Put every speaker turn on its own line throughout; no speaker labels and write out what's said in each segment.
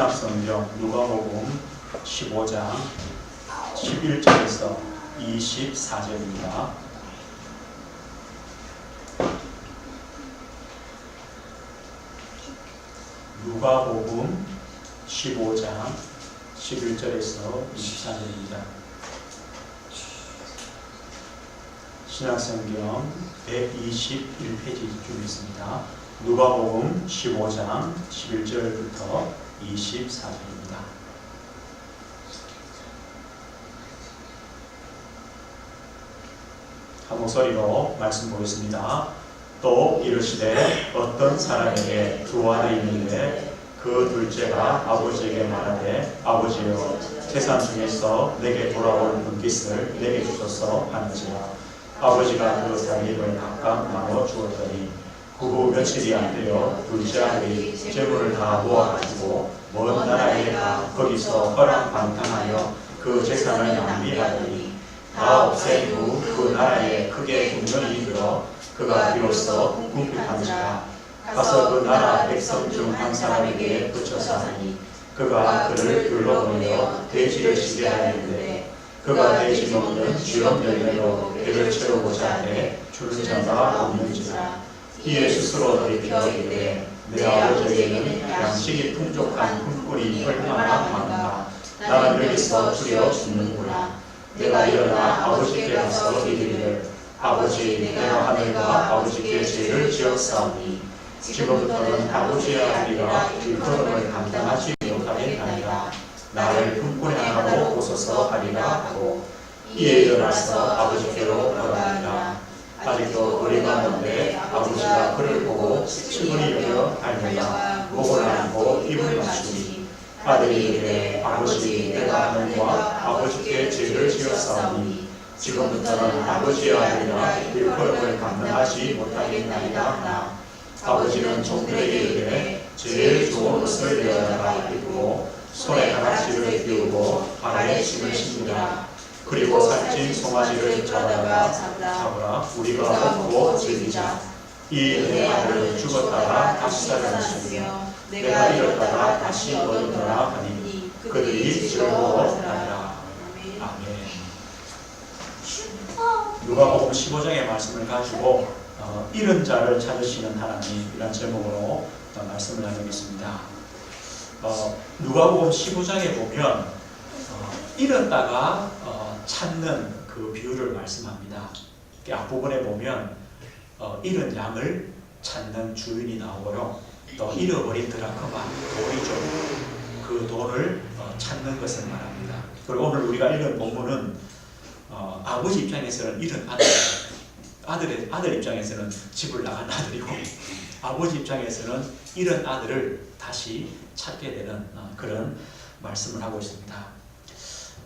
신약성경 누가복음 15장 11절에서 24절입니다. 누가복음 15장 11절에서 24절입니다. 신약성경 121페이지 중 있습니다. 누가복음 15장 11절부터 24절입니다. 한 목소리로 말씀 보겠습니다. 또 이르시되 어떤 사람에게 두 아들이 있는데 그 둘째가 아버지에게 말하되 아버지여 재산 중에서 내게 돌아올 분깃을 내게 주소서 하는지라 아버지가 그 자기를 각각 나눠 주었더니 그후 며칠이 안 되어 둘째 아들이 재물을 다 모아가지고 먼 나라에 가 거기서 허랑방탕하여 그 재산을 낭비하더니 다 없앤 후 그 나라에 크게 분명히 들어 그가 비로소 궁핍한지라 가서 그 나라 백성 중 한 사람에게 붙여서 하니 그가 그를 둘러보내어 돼지를 시게 하였는데 그가 돼지 먹는 쥐업 열매로 배를 채우고자 하되 주는 자가 없는지라 이에 스스로 이르되 내 아버지에게는 양식이 풍족한 품꾼이 얼마나 많은가 나는 여기서 줄여 죽는구나. 내가 일어나 아버지께 가서 이르기를 아버지 내가 하늘과 아버지께 죄를 지었사오니 지금부터는 아버지의 아들이라 일컬음을 감당하지 못하겠나이다. 나를 품꾼이 하나로 보소서 하리라 하고 이에 일어나서 아버지께로 돌아가니라 아직도 먼데 아버지가 그를 보고 친분이 여겨 닮으라 목을 안고 입을 맞추니 아들이 이르되 아버지 내가 하늘과 아버지께 죄를 지었사오니 지금부터는 아버지의 아들이라 일컬음을 감당하지 못하겠나이다 하나. 아버지는 종들에게 이르되 제일 좋은 옷을 내어다가 입고 손에 가락지를 띄우고 발에 침을 신니라 그리고 살찐 송아지를 잡아다가 잡으라 우리가 먹고 즐기자. 이내 아들은 죽었다가 다시 살아났으며 내가 잃었다가 다시 얻었노라 하니 그들이 즐거워하니라. 아멘. 누가복음 15장의 말씀을 가지고 어, 잃은 자를 찾으시는 하나님이란 제목으로 어, 말씀을 나누겠습니다. 어, 누가복음 15장에 보면 어, 잃었다가 어, 찾는 그 비유를 말씀합니다. 앞부분에 보면 어, 잃은 양을 찾는 주인이 나오고요. 또 잃어버린 드라크마 돈이죠. 그 돈을 어, 찾는 것을 말합니다. 그리고 오늘 우리가 읽은 본문은 어, 아버지 입장에서는 잃은 아들, 아들의 아들 입장에서는 집을 나간 아들이고 아버지 입장에서는 잃은 아들을 다시 찾게 되는 어, 그런 말씀을 하고 있습니다.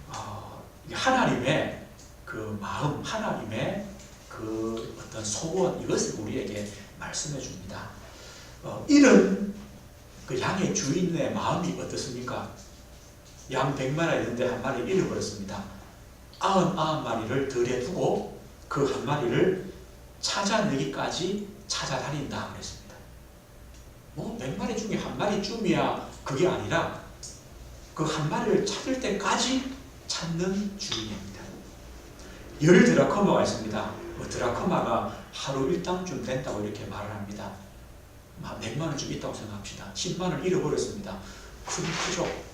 어, 하나님의 그 마음, 하나님의 그 어떤 소원 이것을 우리에게 말씀해 줍니다. 어, 잃은 그 양의 주인의 마음이 어떻습니까? 양 100마리 있는데 한 마리 잃어버렸습니다. 아흔 아흔 마리를 들에 두고 그 한 마리를 찾아내기까지 찾아다닌다 그랬습니다. 뭐 100마리 중에 한 마리쯤이야 그게 아니라 그 한 마리를 찾을 때까지 찾는 주인입니다. 열 드라커마가 있습니다. 그 드라커마가 하루 일당쯤 된다고 이렇게 말을 합니다. 100만 원쯤 있다고 생각합시다. 10만 원 잃어버렸습니다. 큰 크죠.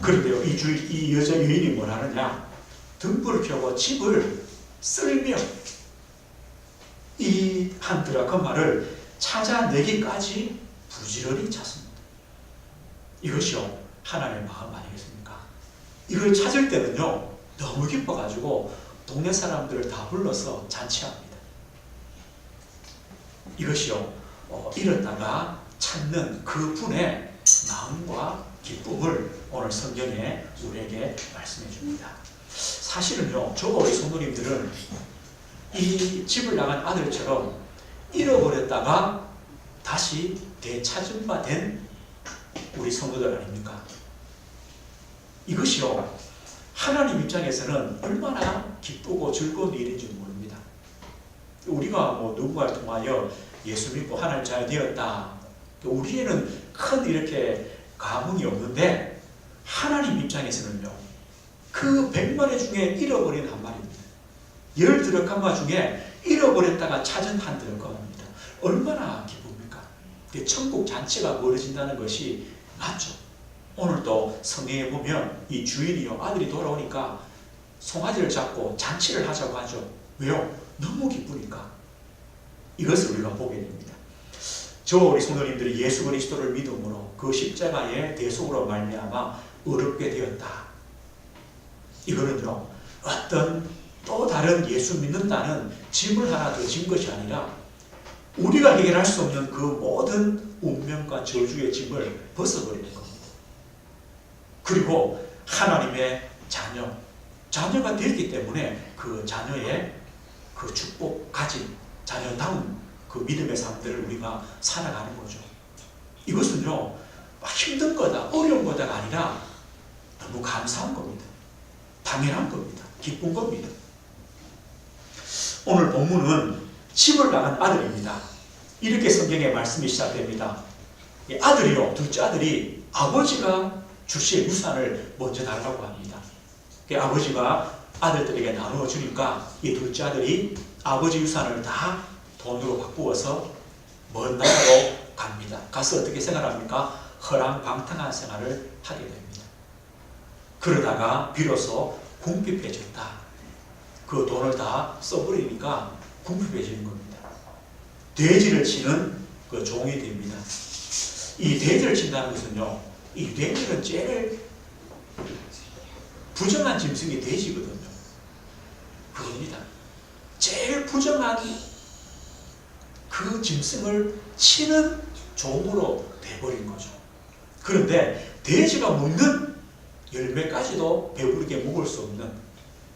그런데요, 이, 주, 이 여자 유인이 뭘 하느냐? 등불을 켜고 집을 쓸며 이 한 드라크마를 찾아내기까지 부지런히 찾습니다. 이것이요, 하나님의 마음 아니겠습니까? 이걸 찾을 때는요, 너무 기뻐가지고 동네 사람들을 다 불러서 잔치합니다. 이것이요, 어, 잃었다가 찾는 그 분의 마음과 기쁨을 오늘 성경에 우리에게 말씀해 줍니다. 사실은요, 저와 우리 성도님들은 이 집을 나간 아들처럼 잃어버렸다가 다시 되찾은 바 된 우리 성도들 아닙니까? 이것이요, 하나님 입장에서는 얼마나 기쁘고 즐거운 일인지 모릅니다. 우리가 뭐 누군가를 통하여 예수 믿고 하나님 잘 되었다. 우리에는 큰 이렇게 가문이 없는데 하나님 입장에서는요. 그 백마리 중에 잃어버린 한 마리입니다. 열 드럭한마 중에 잃어버렸다가 찾은 한 드럭한마입니다. 얼마나 기쁩니까? 그 천국 잔치가 벌어진다는 것이 맞죠. 오늘도 성경에 보면 이 주인이요 아들이 돌아오니까 송아지를 잡고 잔치를 하자고 하죠. 왜요? 너무 기쁘니까. 이것을 우리가 보게 됩니다. 저 우리 성도님들이 예수 그리스도를 믿음으로 그 십자가의 대속으로 말미암아 의롭게 되었다. 이거는요 어떤 또 다른 예수 믿는다는 짐을 하나 더 진 것이 아니라 우리가 해결할 수 없는 그 모든 운명과 저주의 짐을 벗어버리는 겁니다. 그리고 하나님의 자녀, 자녀가 되기 때문에 그 자녀의 그 축복 가진 자녀다운 그 믿음의 삶들을 우리가 살아가는 거죠. 이것은요, 막 힘든 거다, 어려운 거다가 아니라 너무 감사한 겁니다. 당연한 겁니다. 기쁜 겁니다. 오늘 본문은 집을 나간 아들입니다. 이렇게 성경의 말씀이 시작됩니다. 이 아들이요, 둘째 아들이 아버지가 주시의 유산을 먼저 달라고 합니다. 그 아버지가 아들들에게 나누어 주니까 이 둘째 아들이 아버지 유산을 다 돈으로 바꾸어서 먼 나라로 갑니다. 가서 어떻게 생활합니까? 허랑방탕한 생활을 하게 됩니다. 그러다가 비로소 궁핍해졌다. 그 돈을 다 써버리니까 궁핍해지는 겁니다. 돼지를 치는 그 종이 됩니다. 이 돼지를 친다는 것은요, 이 돼지는 제일 부정한 짐승이 돼지거든요. 그겁니다. 제일 부정한 그 짐승을 치는 종으로 돼버린 거죠. 그런데 돼지가 먹는 열매까지도 배부르게 먹을 수 없는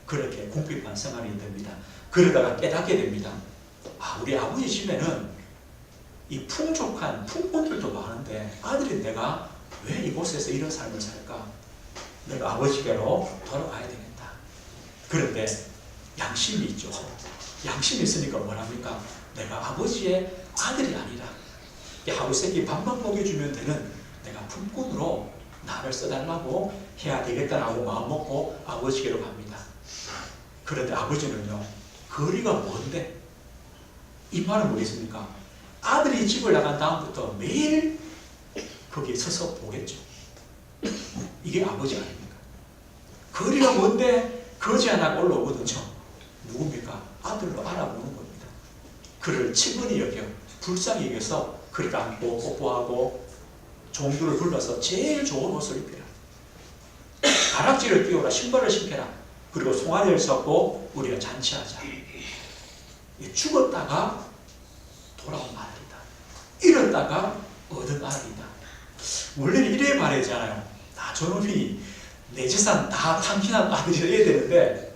그렇게 궁핍한 생활이 됩니다. 그러다가 깨닫게 됩니다. 아, 우리 아버지 집에는 이 풍족한 풍권들도 많은데 아들인 내가 왜 이곳에서 이런 삶을 살까? 내가 아버지께로 돌아가야 되겠다. 그런데 양심이 있죠. 양심이 있으니까 뭐랍니까? 내가 아버지의 아들이 아니라 이 하루 세끼 밥만 먹여주면 되는 내가 품꾼으로 나를 써달라고 해야 되겠다라고 마음먹고 아버지께로 갑니다. 그런데 아버지는요, 거리가 먼데 이 말은 뭐겠습니까? 아들이 집을 나간 다음부터 매일 거기에 서서 보겠죠. 이게 아버지 아닙니까? 거리가 먼데 거지 하나 올라오거든요. 누굽니까? 아들로 알아보는 겁니다. 그를 친근히 여겨 불쌍히 여겨서 그를 안고 뽀뽀하고 종들을 불러서 제일 좋은 옷을 입히라. 가락지를 끼워라. 신발을 신겨라. 그리고 송아지를 섞고 우리가 잔치하자. 죽었다가 돌아온 아들이다. 잃었다가 얻은 아들이다. 원래는 이래 말해야 되잖아요. 나 저놈이 내 재산 다 탕진한 아들이 해야 되는데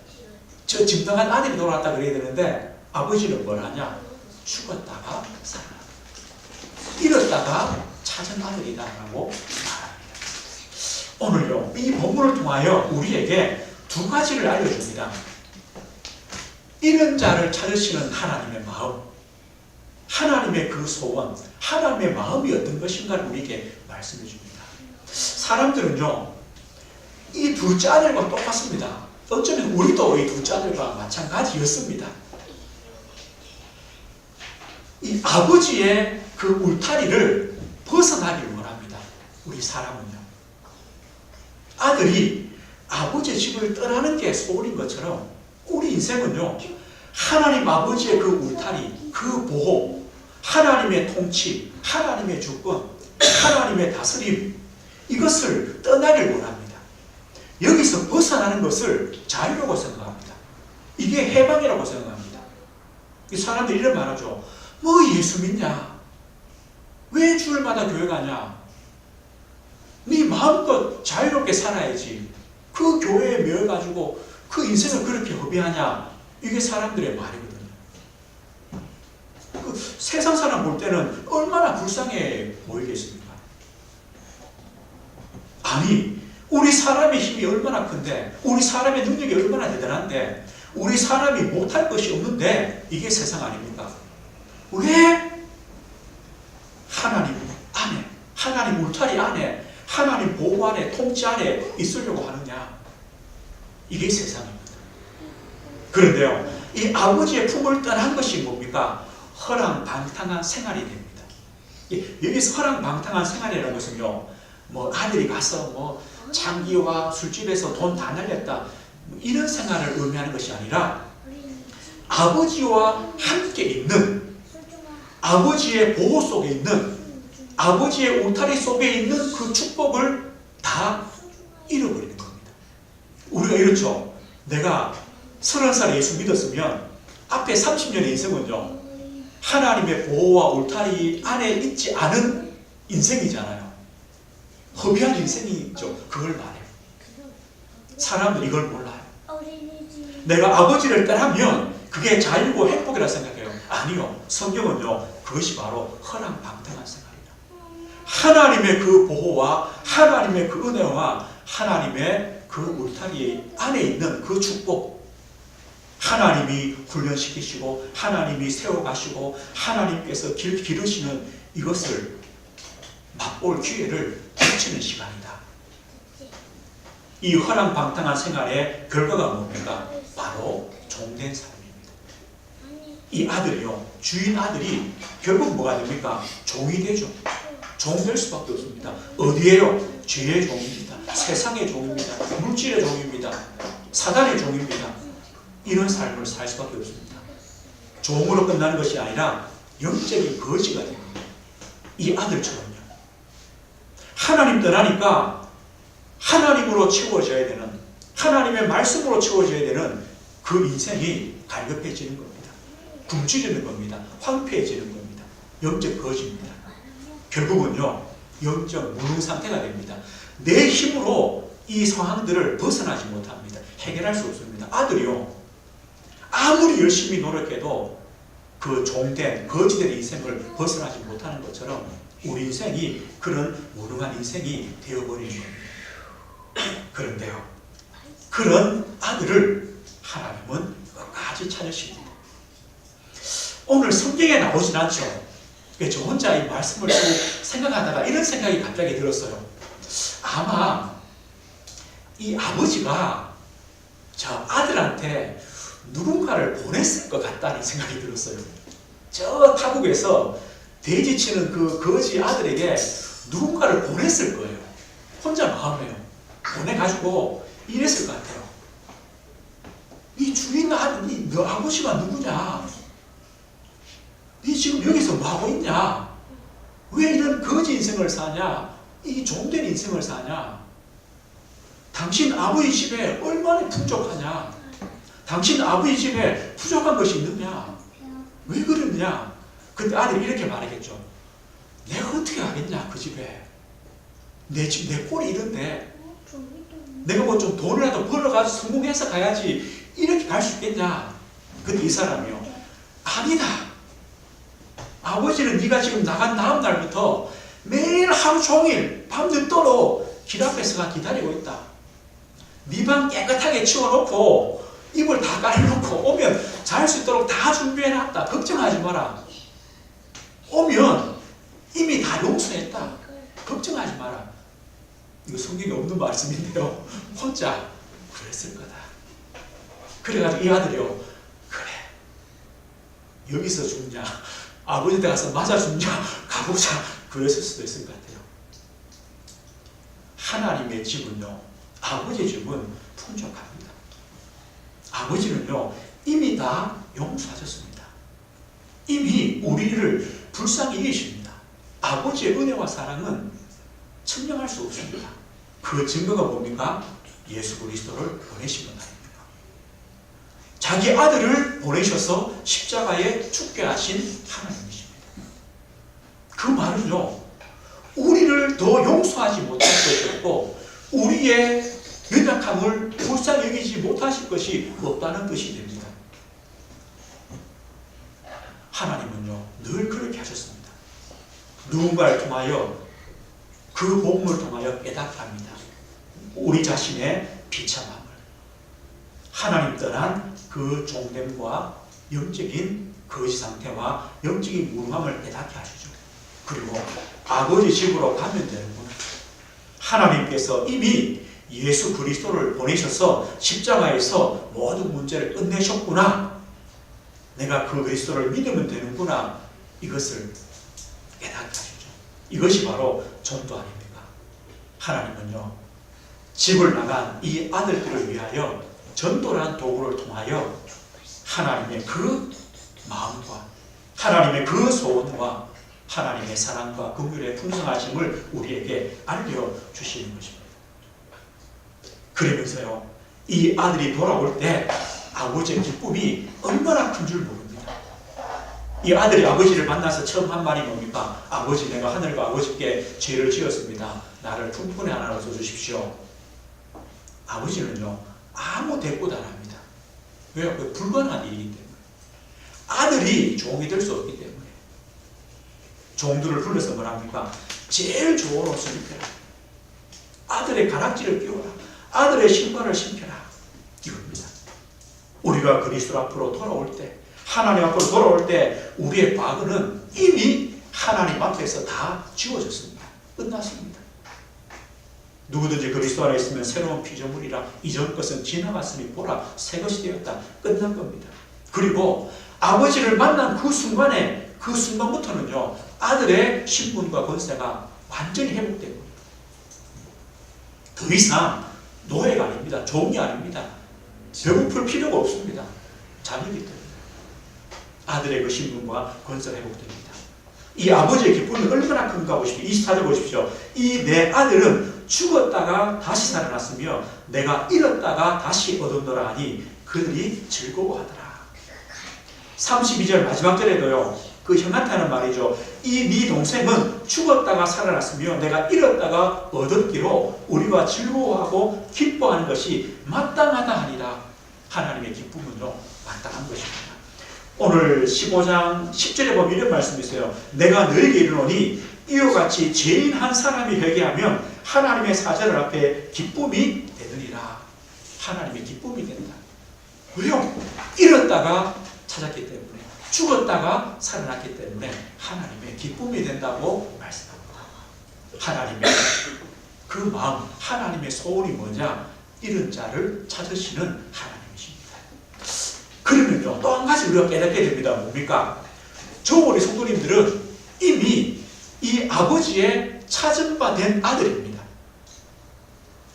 저 짐당한 아들이 돌아왔다 그래야 되는데 아버지는 뭘 하냐? 죽었다가 살아났다. 잃었다가 찾은 아들이다라고 말합니다. 오늘요 이 본문을 통하여 우리에게 두 가지를 알려줍니다. 잃은 자를 찾으시는 하나님의 마음, 하나님의 그 소원, 하나님의 마음이 어떤 것인가를 우리에게 말씀해 줍니다. 사람들은요 이 둘째 아들과 똑같습니다. 어쩌면 우리도 이 둘째 아들과 마찬가지였습니다. 이 아버지의 그 울타리를 벗어나기를 원합니다. 우리 사람은요. 아들이 아버지의 집을 떠나는 게 소홀인 것처럼 우리 인생은요. 하나님 아버지의 그 울타리, 그 보호, 하나님의 통치, 하나님의 주권, 하나님의 다스림 이것을 떠나길 원합니다. 여기서 벗어나는 것을 자유라고 생각합니다. 이게 해방이라고 생각합니다. 이 사람들이 이런 말하죠. 뭐 예수 믿냐? 왜 주일마다 교회 가냐? 네 마음껏 자유롭게 살아야지. 그 교회에 모여가지고 그 인생을 그렇게 허비하냐? 이게 사람들의 말이거든요. 그 세상 사람 볼 때는 얼마나 불쌍해 보이겠습니까? 아니, 우리 사람의 힘이 얼마나 큰데, 우리 사람의 능력이 얼마나 대단한데, 우리 사람이 못할 것이 없는데, 이게 세상 아닙니까? 왜 하나님 안에, 하나님 울타리 안에, 하나님 보호 아래 통치 아래 있으려고 하느냐 이게 세상입니다. 그런데요 이 아버지의 품을 떠난 것이 뭡니까 허랑방탕한 생활이 됩니다. 예, 여기서 허랑방탕한 생활이라는 것은요 뭐 아들이 가서 뭐 장기와 술집에서 돈 다 날렸다 뭐 이런 생활을 의미하는 것이 아니라 아버지와 함께 있는 아버지의 보호 속에 있는 아버지의 울타리 속에 있는 그 축복을 다 잃어버리는 겁니다. 우리가 이렇죠. 내가 서른 살에 예수 믿었으면 앞에 30년의 인생은요. 하나님의 보호와 울타리 안에 있지 않은 인생이잖아요. 허비한 인생이죠. 그걸 말해요. 사람들이 이걸 몰라요. 내가 아버지를 따르면 그게 자유고 행복이라 생각해요. 아니요. 성경은요. 그것이 바로 허랑방탕한 생활이다. 하나님의 그 보호와 하나님의 그 은혜와 하나님의 그 울타리 안에 있는 그 축복 하나님이 훈련시키시고 하나님이 세워가시고 하나님께서 길 기르시는 이것을 맛볼 기회를 놓치는 시간이다. 이 허랑방탕한 생활의 결과가 뭡니까? 바로 종된 삶입니다. 이 아들이요, 주인 아들이 결국 뭐가 됩니까? 종이 되죠. 종될 수밖에 없습니다. 어디에요? 죄의 종입니다. 세상의 종입니다. 물질의 종입니다. 사단의 종입니다. 이런 삶을 살 수밖에 없습니다. 종으로 끝나는 것이 아니라 영적인 거지가 됩니다. 이 아들처럼요. 하나님 떠나니까 하나님으로 채워져야 되는 하나님의 말씀으로 채워져야 되는 그 인생이 갈급해지는 겁니다. 굶주리는 겁니다. 황폐해지는 겁니다. 영적 거지입니다. 결국은요, 영적 무능 상태가 됩니다. 내 힘으로 이 상황들을 벗어나지 못합니다. 해결할 수 없습니다. 아들이요, 아무리 열심히 노력해도 그 종된, 거지된 인생을 벗어나지 못하는 것처럼 우리 인생이 그런 무능한 인생이 되어버리는 겁니다. 그런데요, 그런 아들을 하나님은 끝까지 찾으십니다. 오늘 성경에 나오진 않죠. 저 혼자 이 말씀을 생각하다가 이런 생각이 갑자기 들었어요. 아마 이 아버지가 저 아들한테 누군가를 보냈을 것 같다는 생각이 들었어요. 저 타국에서 돼지치는 그 거지 아들에게 누군가를 보냈을 거예요. 혼자 마음에요. 보내가지고 이랬을 것 같아요. 이 주인 아들, 너 아버지가 누구냐? 니 지금 여기서 뭐 하고 있냐? 왜 이런 거지 인생을 사냐? 이 종된 인생을 사냐? 당신 아버지 집에 얼마나 풍족하냐? 당신 아버지 집에 부족한 것이 있느냐? 왜 그러냐? 그때 아들이 이렇게 말하겠죠. 내가 어떻게 하겠냐, 그 집에. 내 집, 내 꼴이 이런데. 내가 뭐 좀 돈이라도 벌어가지고 성공해서 가야지. 이렇게 갈 수 있겠냐? 근데 이 사람이요. 아니다. 아버지는 네가 지금 나간 다음 날부터 매일 하루 종일 밤늦도록 길 앞에서가 기다리고 있다. 네 방 깨끗하게 치워놓고 이불 다 깔아놓고 오면 잘 수 있도록 다 준비해놨다. 걱정하지 마라. 오면 이미 다 용서했다. 걱정하지 마라. 이거 성경에 없는 말씀인데요. 혼자 그랬을 거다. 그래가지고 이 아들이요. 그래. 여기서 죽냐. 아버지한테 가서 맞아 죽냐. 가보자. 그랬을 수도 있을 것 같아요. 하나님의 집은요. 아버지의 집은 풍족합니다. 아버지는요. 이미 다 용서하셨습니다. 이미 우리를 불쌍히 여기십니다. 아버지의 은혜와 사랑은 측량할 수 없습니다. 그 증거가 뭡니까? 예수 그리스도를 보내신 것 아닙니까? 자기 아들을 보내셔서 십자가에 죽게 하신 하나님이십니다. 그 말은요, 우리를 더 용서하지 못할 것이 없고, 우리의 연약함을 불쌍히 여기지 못하실 것이 없다는 뜻이 됩니다. 하나님은요, 늘 그렇게 하셨습니다. 누군가를 통하여 그 복음을 통하여 깨닫게 합니다. 우리 자신의 비참함을. 하나님 떠난 그 종됨과 영적인 거지 상태와 영적인 무능함을 깨닫게 하시죠. 그리고 아버지 집으로 가면 되는구나. 하나님께서 이미 예수 그리스도를 보내셔서 십자가에서 모든 문제를 끝내셨구나. 내가 그 그리스도를 믿으면 되는구나. 이것을 깨닫게 하시죠. 이것이 바로 전도 아닙니까? 하나님은요, 집을 나간 이 아들들을 위하여 전도란 도구를 통하여 하나님의 그 마음과 하나님의 그 소원과 하나님의 사랑과 긍휼의 풍성하심을 우리에게 알려주시는 것입니다. 그러면서요, 이 아들이 돌아올 때 아버지의 기쁨이 얼마나 큰 줄 모릅니다. 이 아들이 아버지를 만나서 처음 한 말이 뭡니까? 아버지, 내가 하늘과 아버지께 죄를 지었습니다. 나를 품꾼에 하나 넣어 주십시오. 아버지는요, 아무 대꾸도 안 합니다. 왜요? 그 불가능한 일이기 때문에. 아들이 종이 될 수 없기 때문에. 종들을 불러서 뭐랍니까? 제일 좋은 옷을 입혀라. 아들의 가락지를 끼워라. 아들의 신발을 신겨라. 이겁니다. 우리가 그리스도 앞으로 돌아올 때, 하나님 앞으로 돌아올 때, 우리의 과거는 이미 하나님 앞에서 다 지워졌습니다. 끝났습니다. 누구든지 그리스도 안에 있으면 새로운 피조물이라 이전 것은 지나갔으니 보라 새 것이 되었다. 끝난 겁니다. 그리고 아버지를 만난 그 순간에 그 순간부터는요 아들의 신분과 권세가 완전히 회복된 겁니다. 더 이상 노예가 아닙니다. 종이 아닙니다. 배고플 필요가 없습니다. 자녀이기 때문에 아들의 그 신분과 권세가 회복됩니다. 이 아버지의 기쁨이 얼마나 큰가 보십시오. 24절 보십시오. 이 내 아들은 죽었다가 다시 살아났으며 내가 잃었다가 다시 얻었노라 하니 그들이 즐거워하더라. 32절 마지막 절에도요. 그 형한테 하는 말이죠. 이 네 동생은 죽었다가 살아났으며 내가 잃었다가 얻었기로 우리와 즐거워하고 기뻐하는 것이 마땅하다 하니라. 하나님의 기쁨은요. 마땅한 것입니다. 오늘 15장 10절에 보면 이런 말씀이 있어요. 내가 너에게 이르노니 이와 같이 죄인 한 사람이 회개하면 하나님의 사자를 앞에 기쁨이 되느니라. 하나님의 기쁨이 된다. 왜요? 잃었다가 찾았기 때문에 죽었다가 살아났기 때문에 하나님의 기쁨이 된다고 말씀합니다. 하나님의 그 마음, 하나님의 소원이 뭐냐? 잃은 자를 찾으시는 하나님이십니다. 그러면요, 또 한 가지 우리가 깨닫게 됩니다. 뭡니까? 저 우리 성도님들은 이미 이 아버지의 찾은 바 된 아들입니다.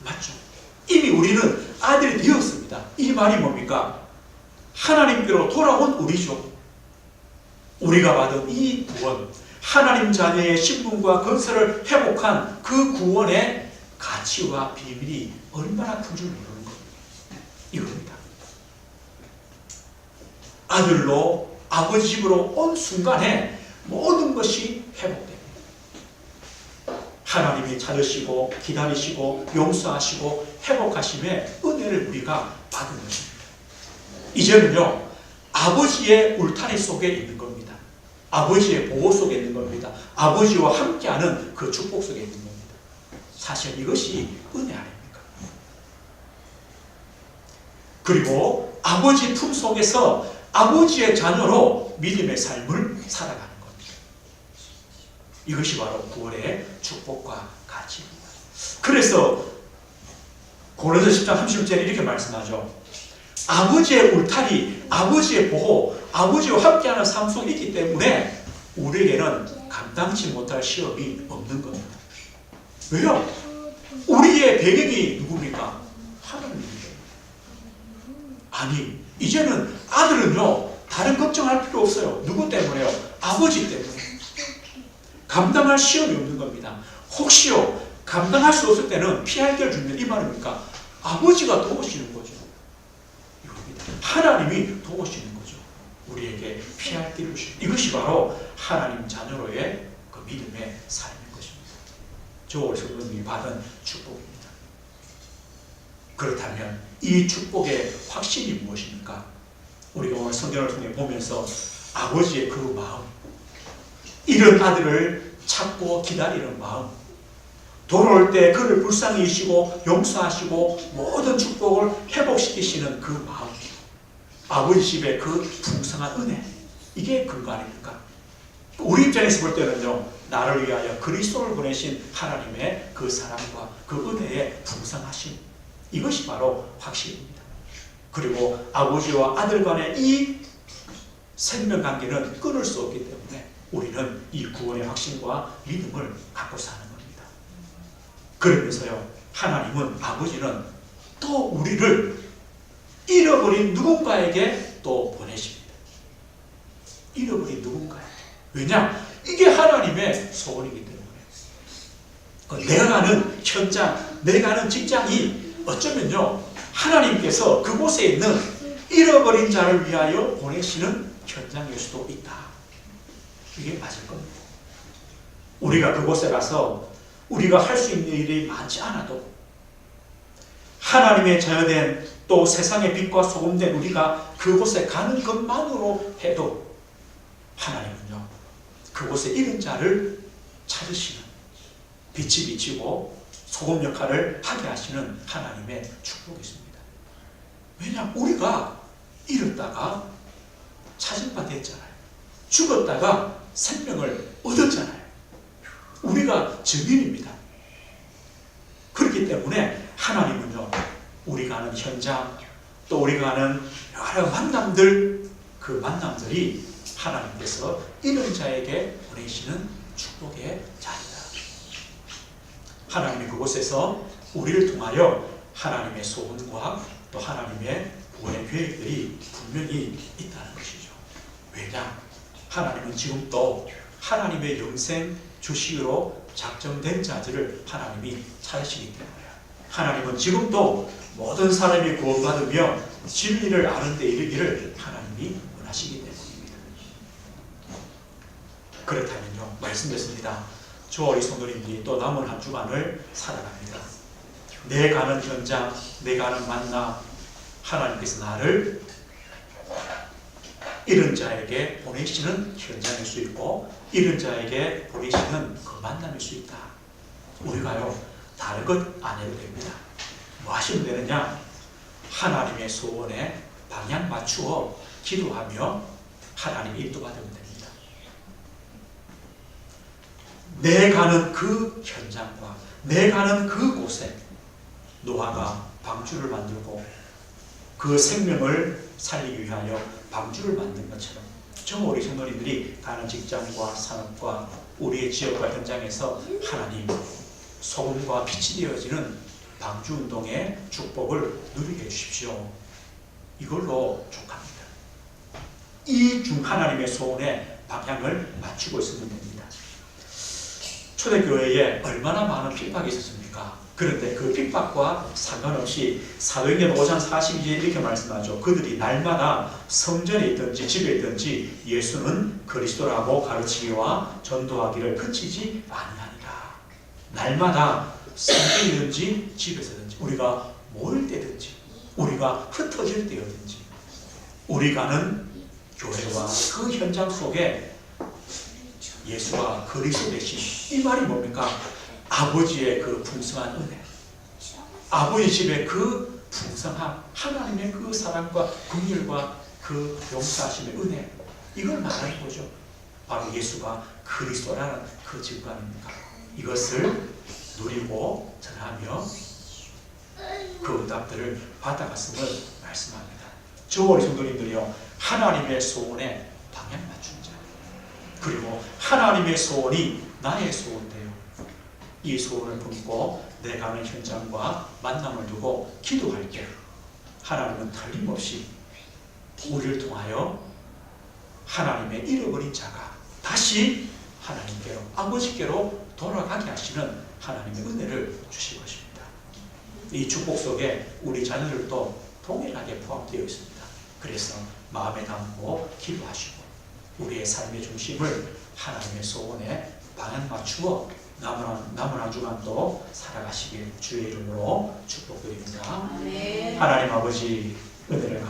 맞죠? 이미 우리는 아들이 되었습니다. 이 말이 뭡니까? 하나님께로 돌아온 우리죠. 우리가 받은 이 구원, 하나님 자녀의 신분과 건설을 회복한 그 구원의 가치와 비밀이 얼마나 큰줄 모르는 겁니다. 이겁니다. 아들로 아버지 집으로 온 순간에 모든 것이 회복됩니다. 하나님이 찾으시고 기다리시고 용서하시고 회복하심의 은혜를 우리가 받은 것입니다. 이제는요 아버지의 울타리 속에 있는. 아버지의 보호 속에 있는 겁니다. 아버지와 함께하는 그 축복 속에 있는 겁니다. 사실 이것이 은혜 아닙니까? 그리고 아버지 품 속에서 아버지의 자녀로 믿음의 삶을 살아가는 겁니다. 이것이 바로 구원의 축복과 가치입니다. 그래서 고린도 10장 30절에 이렇게 말씀하죠. 아버지의 울타리, 아버지의 보호, 아버지와 함께하는 삶 속에 있기 때문에 우리에게는 감당치 못할 시험이 없는 겁니다. 왜요? 우리의 배경이 누굽니까? 하나님입니다. 아니, 이제는 아들은요, 다른 걱정할 필요 없어요. 누구 때문에요? 아버지 때문에. 감당할 시험이 없는 겁니다. 혹시요, 감당할 수 없을 때는 피할 길을 주면 이 말입니까? 아버지가 도우시는 거죠. 하나님이 도우시는 거죠. 우리에게 피할 길을 주시는 이것이 바로 하나님 자녀로의 그 믿음의 삶인 것입니다. 저 성도님이 받은 축복입니다. 그렇다면 이 축복의 확신이 무엇입니까? 우리가 오늘 성경을 통해 보면서 아버지의 그 마음, 이런 아들을 찾고 기다리는 마음, 돌아올 때 그를 불쌍히 여시고 용서하시고 모든 축복을 회복시키시는 그 마음, 아버지 집의 그 풍성한 은혜, 이게 근거 아닙니까? 우리 입장에서 볼 때는요, 나를 위하여 그리스도를 보내신 하나님의 그 사랑과 그 은혜의 풍성하심 이것이 바로 확신입니다. 그리고 아버지와 아들 간의 이 생명 관계는 끊을 수 없기 때문에 우리는 이 구원의 확신과 믿음을 갖고 사는 겁니다. 그러면서요, 하나님은 아버지는 또 우리를 잃어버린 누군가에게 또 보내십니다. 잃어버린 누군가에게. 왜냐? 이게 하나님의 소원이기 때문에. 그 내가 가는 현장, 내가 가는 직장이 어쩌면요, 하나님께서 그곳에 있는 잃어버린 자를 위하여 보내시는 현장일 수도 있다. 이게 맞을 겁니다. 우리가 그곳에 가서 우리가 할 수 있는 일이 많지 않아도 하나님의 자녀된 또 세상의 빛과 소금된 우리가 그곳에 가는 것만으로 해도 하나님은요 그곳에 잃은 자를 찾으시는 빛이 비치고 소금 역할을 하게 하시는 하나님의 축복이 있습니다. 왜냐 우리가 잃었다가 찾은 바 됐잖아요. 죽었다가 생명을 얻었잖아요. 우리가 증인입니다. 그렇기 때문에 하나님은요, 우리가 하는 현장, 또 우리가 하는 여러 만남들, 그 만남들이 하나님께서 이런 자에게 보내시는 축복의 자리다. 하나님이 그곳에서 우리를 통하여 하나님의 소원과 또 하나님의 구원의 계획들이 분명히 있다는 것이죠. 왜냐? 하나님은 지금도 하나님의 영생 주시로 작정된 자들을 하나님이 찾으시기 때문에 하나님은 지금도 모든 사람이 구원받으며 진리를 아는 데 이르기를 하나님이 원하시기 때문입니다. 그렇다면요, 말씀드렸습니다. 저 어리 성도님들이 또 남은 한 주간을 살아갑니다. 내 가는 현장, 내 가는 만남, 하나님께서 나를 이런 자에게 보내시는 현장일 수 있고 이런 자에게 보내시는 그 만남일 수 있다. 우리가요 다른 것 안 해도 됩니다. 뭐 하시면 되느냐? 하나님의 소원에 방향 맞추어 기도하며 하나님의 인도 받으면 됩니다. 내 가는 그 현장과 내 가는 그 곳에 노아가 방주를 만들고 그 생명을 살리기 위하여 방주를 만든 것처럼 저 우리 성도님들이 가는 직장과 산업과 우리의 지역과 현장에서 하나님 소금과 빛이 되어지는 방주 운동의 축복을 누리게 해주십시오. 이걸로 족합니다. 이 중 하나님의 소원에 방향을 맞추고 있으면 됩니다. 초대교회에 얼마나 많은 핍박이 있었습니까? 그런데 그 핍박과 상관없이 사도행전 5장 42절에 이렇게 말씀하죠. 그들이 날마다 성전에 있든지 집에 있든지 예수는 그리스도라고 가르치기와 전도하기를 그치지 아니하니라. 날마다 성전이든지 집에서든지 우리가 모일 때든지 우리가 흩어질 때든지 우리 가는 교회와 그 현장 속에 예수가 그리스도 되신 이 말이 뭡니까? 아버지의 그 풍성한 은혜 아버지 집에 그 풍성한 하나님의 그 사랑과 긍휼과 그 용서하심의 은혜 이걸 말하는 거죠. 바로 예수가 그리스도라는 그 증거입니까? 이것을 누리고 전하며 그 응답들을 받아갔음을 말씀합니다. 저 우리 성도님들이요 하나님의 소원에 방향 맞춘 자. 그리고 하나님의 소원이 나의 소원되요. 이 소원을 품고 내 가는 현장과 만남을 두고 기도할 때 하나님은 틀림없이 우리를 통하여 하나님의 잃어버린 자가 다시 하나님께로 아버지께로 돌아가게 하시는 하나님의 은혜를 주실 것입니다. 이 축복 속에 우리 자녀들도 동일하게 포함되어 있습니다. 그래서 마음에 담고 기도하시고 우리의 삶의 중심을 하나님의 소원에 방향 맞추어 남은 한, 남은 한 주간도 살아가시길 주의 이름으로 축복드립니다.
아멘.
하나님 아버지 은혜를